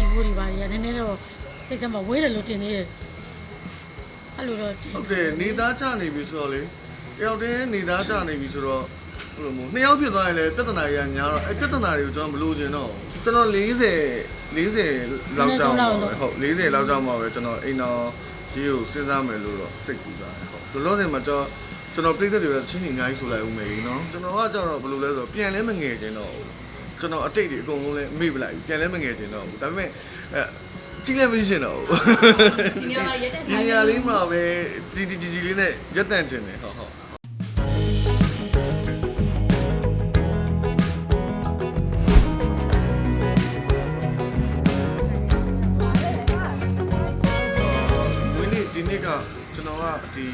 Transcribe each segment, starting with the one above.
ယူဖို့တွေပါတွေကနည်းနည်းတော့စိတ်ထဲမှာဝေးတယ်လို့တင်သေးတယ်အဲ့လိုတော့တင်ဟုတ်တယ်နေသားကြနေပြီဆိုတော့လေတယောက်တည်းနေသားကြနေပြီဆိုတော့ဘယ်လိုမို့နှစ်ယောက်ဖြစ်သွားရင်လည်းပြဿနာကြီးကညာတော့အဲပြဿနာတွေကိုကျွန်တော်မလို့ချင်တော့ဘူးကျွန်တော်40 40လောက်ကြောင်းပါပဲဟုတ်40လောက်ကြောင်းပါပဲကျွန်တော်အိမ်တော်ကြီးကိုစဉ်းစားမယ်လို့တော့စိတ်ကူးပါတယ်ဟုတ်လောလောဆယ်မှာကျွန်တော်ကျွန်တော်ပြိသက်တွေကချင်းချင်းအများကြီးဆိုလိုက်ဦးမယ်လीနော်ကျွန်တော်ကကြတော့ဘယ်လိုလဲဆိုတော့ပြန်လဲမငယ်ချင်တော့ဘူး ကျွန်တော်အတိတ်တွေအကုန်လုံးလဲမေ့ပလိုက်ပြီပြန်လဲမငယ်ချင်တော့ဘူးဒါပေမဲ့အဲကြည့်လည်းမရှင်းတော့ဘူးဒီနေရာမှာရက်တဲ့ဒီနေရာလေးမှာပဲဒီဒီကြီးကြီးလေးနဲ့ရက်တန့်ချင်တယ်ဟုတ်ဟုတ်ဝင်းနေ့ဒီနေ့ကကျွန်တော်ကဒီ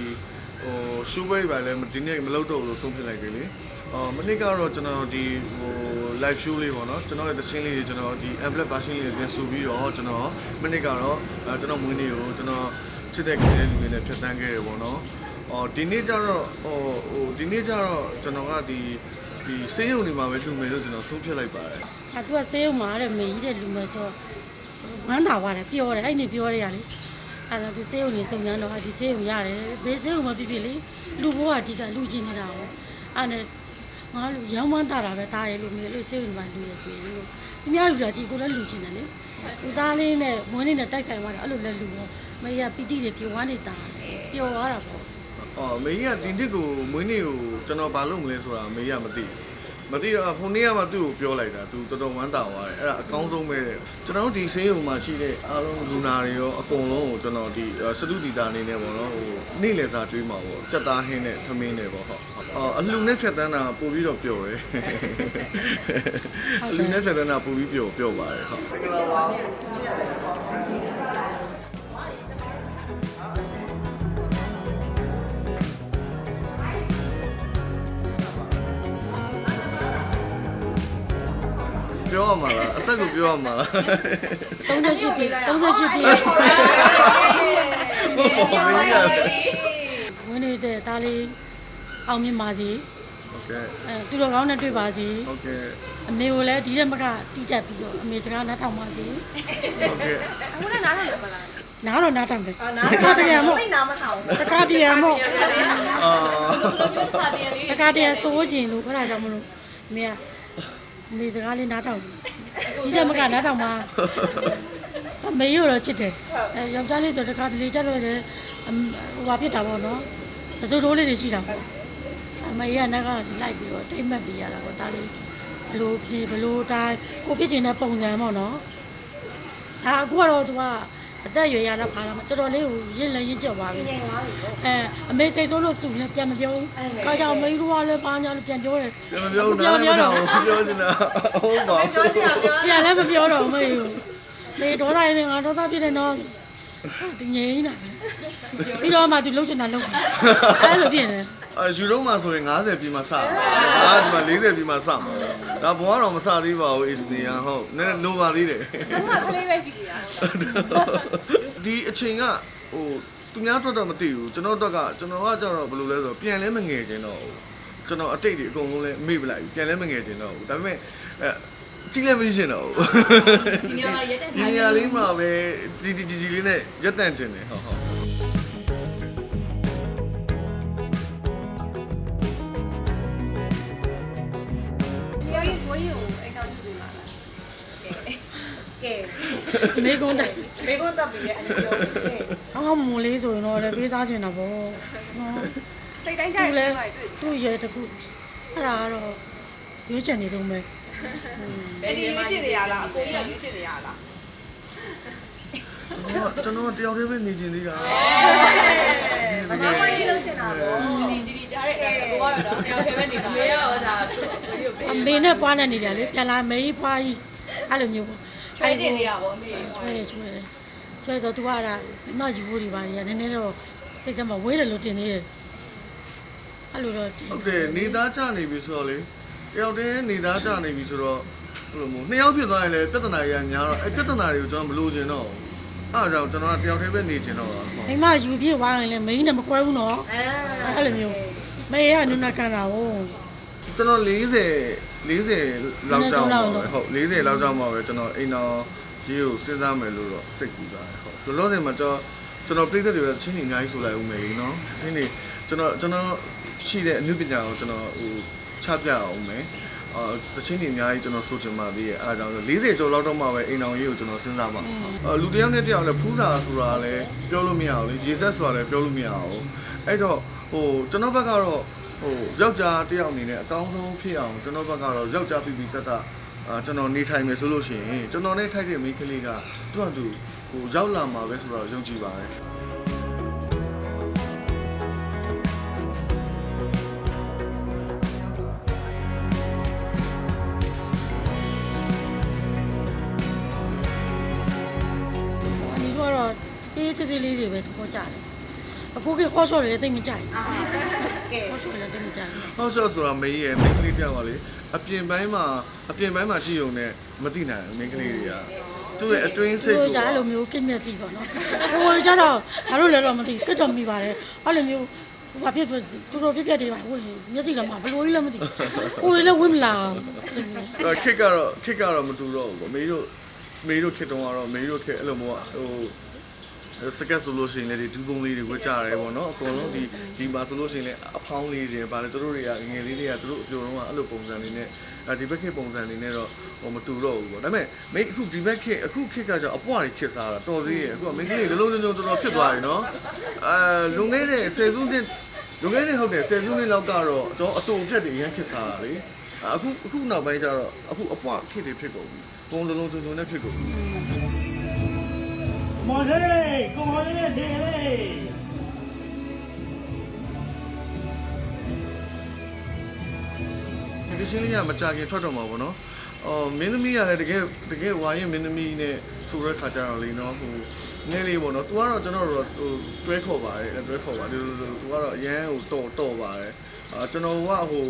ဟိုရှူးဘိတ်ပါလဲဒီနေ့မလုပ်တော့ဘူးလို့ဆုံးဖြတ်လိုက်ပြီလေအော်မနေ့ကတော့ကျွန်တော်ဒီဟို live show လေးပေါ့နော်ကျွန်တော်ရဲ့သင်းလေးတွေကျွန်တော်ဒီ amplet version လေးတွေပြန်ဆိုပြီးတော့ကျွန်တော်မနေ့ကတော့အဲကျွန်တော်မွေးနေ့ကိုကျွန်တော်ချစ်တဲ့ကလေးလူတွေနဲ့ဖြတ်တန်းခဲ့တယ်ပေါ့နော်အော်ဒီနေ့ကျတော့ဟိုဟိုဒီနေ့ကျတော့ကျွန်တော်ကဒီဒီစေးရုံတွေမှာပဲလှူမယ်လို့ကျွန်တော်ဆုံးဖြတ်လိုက်ပါတယ်အဲသူကဆေးရုံမှာတဲ့မေကြီးတဲ့လူမယ်ဆိုတော့ဝမ်းသာသွားတယ်ပြောတယ်အဲ့နေပြောတယ်ရလေအဲ့တော့သူဆေးရုံနေစုံစမ်းတော့ဒီဆေးရုံရတယ်ဘေးဆေးရုံမှာပြပြလေလူဘိုးကအဓိကလူချင်းနေတာပေါ့အဲ့နဲ့ ငါလူရောင်းဝမ်းတာတာပဲတားရဲ့လူမျိုးလို့ဆေးရုံမှာလူရဆိုရင်လို့သူများလူပြကြည့်ကိုလည်းလူချင်းတယ်လေသူသားလေးနဲ့မွေးလေးနဲ့တိုက်ဆိုင်သွားတယ်အဲ့လိုလည်းလူပေါ့မေကြီးကပီတိတွေပြောဝမ်းနေတာပျော်သွားတာပေါ့အော်မေကြီးကဒီနှစ်ကိုမွေးနေ့ကိုကျွန်တော်ဘာလုပ်မလဲဆိုတာမေကြီးကမသိဘူး မသိတော့ဖုန်နေ့ကမှသူ့ကိုပြောလိုက်တာသူတော်တော်ဝမ်းသာသွားတယ်အဲ့ဒါအကောင်းဆုံးပဲတဲ့ကျွန်တော်တို့ဒီဆေးရုံမှာရှိတဲ့အားလုံးလူနာတွေရောအကုန်လုံးကိုကျွန်တော်ဒီစတုဒီတာအနေနဲ့ပေါ့နော်ဟိုနေ့လည်စာကျွေးမှာပေါ့စက်သားဟင်းနဲ့သမင်းနဲ့ပေါ့ဟုတ်အော်အလှနဲ့ဖြတ်တန်းတာပို့ပြီးတော့ပျော်တယ်အလှနဲ့ဖြတ်တန်းတာပို့ပြီးပျော်ပျော်ပါတယ်ဟုတ်မင်္ဂလာပါ ပြောရမှာလားအသက်ကိုပြောရမှာလား 38ပြည့်38ပြည့် ဟုတ်ပါမေကြီးရတယ် ဝင်နေတဲ့ဒါလေးအောင်မြင်ပါစေ โอเค အဲသူတော်ကောင်းနဲ့တွေ့ပါစေ โอเค အမေကိုလည်းဒီရက်မကတိတက်ပြီးတော့အမေစကားနားထောင်ပါစေ โอเค အခုလည်းနားထောင်တယ်မလား နားတော့နားထောင်တယ် နား တခါတရံမို့ မိတ်နာမထောင်ဘူး တခါတရံမို့ အာ ခါတည်းလေး တခါတရံစိုးချင်လို့ခဏကြောင့်မလို့အမေကအ မေစကားလေးနားထောင်ဒီရက်မကနားထောင်ပါအမေရောတော့ချစ်တယ်အဲယောက်ျားလေးဆိုတခါတလေကြတော့လေဟိုဟာဖြစ်တာပေါ့နော်အစိုးတိုးလေးတွေရှိတာပေါ့အမေကနောက်ကလိုက်ပြီးတော့တိတ်မှတ်ပြီးရတာပေါ့ဒါလေးဘလို့ဒီဘလို့တိုင်းကိုဖြစ်ချင်တဲ့ပုံစံပေါ့နော်ဒါအခုကတော့သူက အသက်အရွယ်ရတာဖာလာမတော်တော်လေးကိုရင့်လည်းရင့်ကြောက်ပါပြီငယ်သွားပြီပေါ့အဲအမေစိတ်ဆိုးလို့စုလည်းပြန်မပြောဘူး။ခါကြောင့်မေးလို့ကလည်းပါညာလို့ပြန်ပြောတယ်ပြန်မပြောဘူးနားလည်းမထောင်ဘူးပြောနေတာဟုတ်ပါဘူးပြောချင်တာပြော။ပြန်လည်းမပြောတော့ဘူးမေးဘူး။မေးဒေါသရင်ငါဒေါသဖြစ်နေတော့သူငြိမ်းနေတာ။ပြီးတော့မှသူလှုပ်ချင်တာလှုပ်တယ်။အဲလိုဖြစ်နေအဲယူတော့မှဆိုရင်90ပြီးမှစတယ်ဒါကဒီမှာ40ပြီးမှစမှာ ဒါဘွားတော့မစသေးပါဘူးအစ္စနီယာဟုတ်နည်းနည်းလိုပါသေးတယ်အခုကကလေးပဲရှိသေးတာဒီအချိန်ကဟိုသူများတော့တော့မသိဘူးကျွန်တော်တော့ကကျွန်တော်ကကြတော့ဘယ်လိုလဲဆိုတော့ပြန်လဲမငယ်ချင်တော့ဘူးကျွန်တော်အတိတ်တွေအကုန်လုံးလဲမေ့ပလိုက်ပြီပြန်လဲမငယ်ချင်တော့ဘူးဒါပေမဲ့အဲကြည့်လည်းမရှင်းတော့ဘူးဒီနေရာမှာရက်တဲ့ဒီနေရာလေးမှာပဲဒီဒီကြီးကြီးလေးနဲ့ရက်တန့်ချင်တယ်ဟုတ်ဟုတ် ကြီးကိုအိမ်တော်ပြုပေးပါလားကဲ။မေကုန်းတိုင်မေကွန်းတပ်ပြီးရဲ့အနေပြောကဲအောင်းမလေးဆိုရင်တော့လည်းပေးစားချင်တာပေါ့။နော်စိတ်တိုင်း။ကြိုသူက်လည်းတွေ့တွေ့သူ့ရဲတခုအဲ့ဒါကတော့ရွေးချယ်နေတော့မယ်ဘယ်ဒီရွေးရှင်နေရလားအကိုကြီးကရွေးရှင်နေရလား ကျွန်တော်ကျွန်တော်တယောက်တည်းပဲနေချင်သေးတာမမမကြီးလုံးချင်တာပေါ့ဒီဒီဒီကြားတဲ့အကိုကတော့တယောက်တည်းပဲနေတာမေရောဒါအမေနဲ့ပွားနေနေတယ်လေပြန်လာမေးဖွားကြီးအဲ့လိုမျိုးပေါ့ချွဲကျင်နေရပါအမေချွဲတယ်ချွဲတယ်ချွဲဆိုသူကအဲ့ဒါဒီမယူဖို့ဒီပါတွေကနည်းနည်းတော့စိတ်ထဲမှာဝေးတယ်လို့တင်သေးတယ်အဲ့လိုတော့တင်ဟုတ်တယ်နေသားကြနေပြီဆိုတော့လေတယောက်တည်းနေသားကြနေပြီဆိုတော့ဘယ်လိုမို့နှစ်ယောက်ဖြစ်သွားရင်လည်းပြဿနာကြီးကညာတော့အဲပြဿနာတွေကိုကျွန်တော်မလို့ချင်တော့ဘူး အဲ့ဒါကြောင့်ကျွန်တော်ကတယောက်တည်းပဲနေချင်တော့တာဟုတ်မိမယူပြစ်သွားရင်လည်းမိန်းနဲ့မကွဲဘူးနော်အဲအဲ့လိုမျိုးမေကနုနာကန်တာဟုတ်ကျွန်တော်40 40လောက်ကြောင်းပါပဲဟုတ်40လောက်ကြောင်းပါပဲကျွန်တော်အိမ်တော်ရရေးကိုစဉ်းစားမယ်လို့တော့စိတ်ကူးပါတယ်ဟုတ်လောလောဆယ်မှာကျွန်တော်ကျွန်တော်ပြည်သက်တွေကချင်းနေအများကြီးဆိုလိုက်ဦးမယ်လေနော်ချင်းနေကျွန်တော်ကျွန်တော်ရှိတဲ့အမှုပညာကိုကျွန်တော်ဟိုချပြအောင်မယ် အာတချင်းနေအများကြီးကျွန်တော်ဆိုချင်ပါသေးရဲ့အားကြောင့်40ကျော်လောက်တော့မှပဲအိမ်အောင်ရေးကိုကျွန်တော်စဉ်းစားပါအာလူတစ်ယောက်နဲ့တစ်ယောက်လည်းဖူးစာဆိုတာလည်းပြောလို့မရဘူးလေရေဆက်ဆိုတာလည်းပြောလို့မရဘူးအဲ့တော့ဟိုကျွန်တော်ဘက်ကတော့ဟိုယောက်ျားတစ်ယောက်အနေနဲ့အကောင်းဆုံးဖြစ်အောင်ကျွန်တော်ဘက်ကတော့ယောက်ျားပြီးပြီးတက်တက်အာကျွန်တော်နေထိုင်မယ်ဆိုလို့ရှိရင်ကျွန်တော်နဲ့ထိုက်တဲ့မိန်းကလေးကသူ့အတူဟိုရောက်လာမှာပဲဆိုတော့ယုံကြည်ပါတယ် ကတော့အေးစစ်စစ်လေးတွေပဲသဘောကျတယ်အခုကခေါ်ဆော့တယ်တိတ်မကြိုက်ကဲဘူးခေါ်ဆော့တယ်တိတ်မကြိုက်ဘူးဟောဆော့ဆိုတာမေးရဲ့မိန်းကလေးတယောက်ကလေအပြင်ပိုင်းမှာအပြင်ပိုင်းမှာကြည့်ုံနဲ့မသိနိုင်ဘူးမိန်းကလေးတွေကသူ့ရဲ့အတွင်းစိတ်ကိုကိုကြားအဲ့လိုမျိုးကိမျက်စီပေါ့နော်ဟိုကြတော့ဘာလို့လဲတော့မသိကတ်တော့မိပါတယ်အဲ့လိုမျိုးဘာဖြစ်ဖြစ်တူတူပြက်ပြက်တွေပါဝင်မျက်စိကမှဘလို့ကြီးလည်းမသိကိုယ်လည်းဝင်မလာအဲ့ခစ်ကတော့ခစ်ကတော့မတူတော့ဘူးပေါ့မေးတို့မေးတို့ခစ်တုံးကတော့မေးတို့ခစ်အဲ့လိုမျိုးကဟို စကက်ဆိုလို့ရှိရင်လည်းဒီဒူးပုံးလေးတွေဝတ်ကြရတယ်ပေါ့နော်အကုန်လုံးဒီဒီမှာဆိုလို့ရှိရင်လည်းအဖောင်းလေးတွေဗာလေသူတို့တွေကငယ်လေးတွေကသူတို့အပြိုတော့ကအဲ့လိုပုံစံလေးနဲ့အဲဒီဘက်ခစ်ပုံစံလေးနဲ့တော့ဟိုမတူတော့ဘူးပေါ့ဒါပေမဲ့မိအခုဒီဘက်ခစ်အခုခစ်ကကြောင့်အပွားတွေခစ်စားတာတော်သေးရဲ့အခုကမိန်းကလေးလုံးလုံးလုံးတော်တော်ဖြစ်သွားပြီနော်အဲလုံခဲ့တဲ့ဆယ်စုနှစ်လုံခဲ့တဲ့ဟုတ်တယ်ဆယ်စုနှစ်လောက်ကတော့ကျွန်တော်အတူအပြက်တွေအရင်ခစ်စားတာလေအခုအခုနောက်ပိုင်းကျတော့အခုအပွားခစ်တွေဖြစ်ကုန်ပြီ။ပုံလုံးလုံးစုံစုံနဲ့ဖြစ်ကုန်ပြီ မော်စေးကိုမော်စေးနဲ့ဒေလေး။ဒီချင်းလေးကမကြခင်ထွက်တော့မှာပေါ့နော်။အော်မင်းသမီးကလည်းတကယ်တကယ်ဝါရင်မင်းသမီးနဲ့ဆိုတဲ့ခါကျတော့လေနော်ဟိုနည်းလေးပေါ့နော်။ तू ကတော့ကျွန်တော်တို့ဟိုတွဲခေါ်ပါတယ်တွဲခေါ်ပါတယ်။ तू ကတော့အရန်ဟိုတော်တော်ပါတယ်။အာကျွန်တော်ကဟို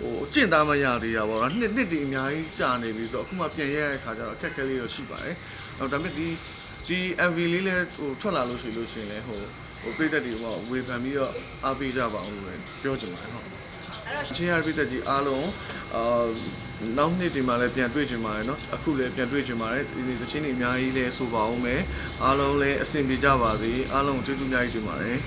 ဟိုအကျင့်သားမရသေးတာပေါ့နော်နှစ်နှစ်တည်းအများကြီးကြာနေပြီဆိုတော့အခုမှပြန်ရတဲ့ခါကျတော့အခက်အခဲလေးတော့ရှိပါတယ်။အော်ဒါပေမဲ့ဒီ ဒီ MV လေးလည်းဟိုထွက်လာလို့ရှိလို့ရှိရင်လည်းဟိုဟိုပြည်သက်တွေဟိုဝေဖန်ပြီးတော့အားပေးကြပါအောင်လို့လည်းပြောချင်ပါတယ်ဟုတ်ချင်းရပြည်သက်ကြီးအားလုံးအာနောက်နှစ်ဒီမှာလည်းပြန်တွေ့ချင်ပါတယ်เนาะအခုလည်းပြန်တွေ့ချင်ပါတယ်ဒီသချင်းတွေအများကြီးလည်းဆိုပါအောင်မယ်အားလုံးလည်းအဆင်ပြေကြပါစေအားလုံးကျေးဇူးအများကြီးတင်ပါတယ်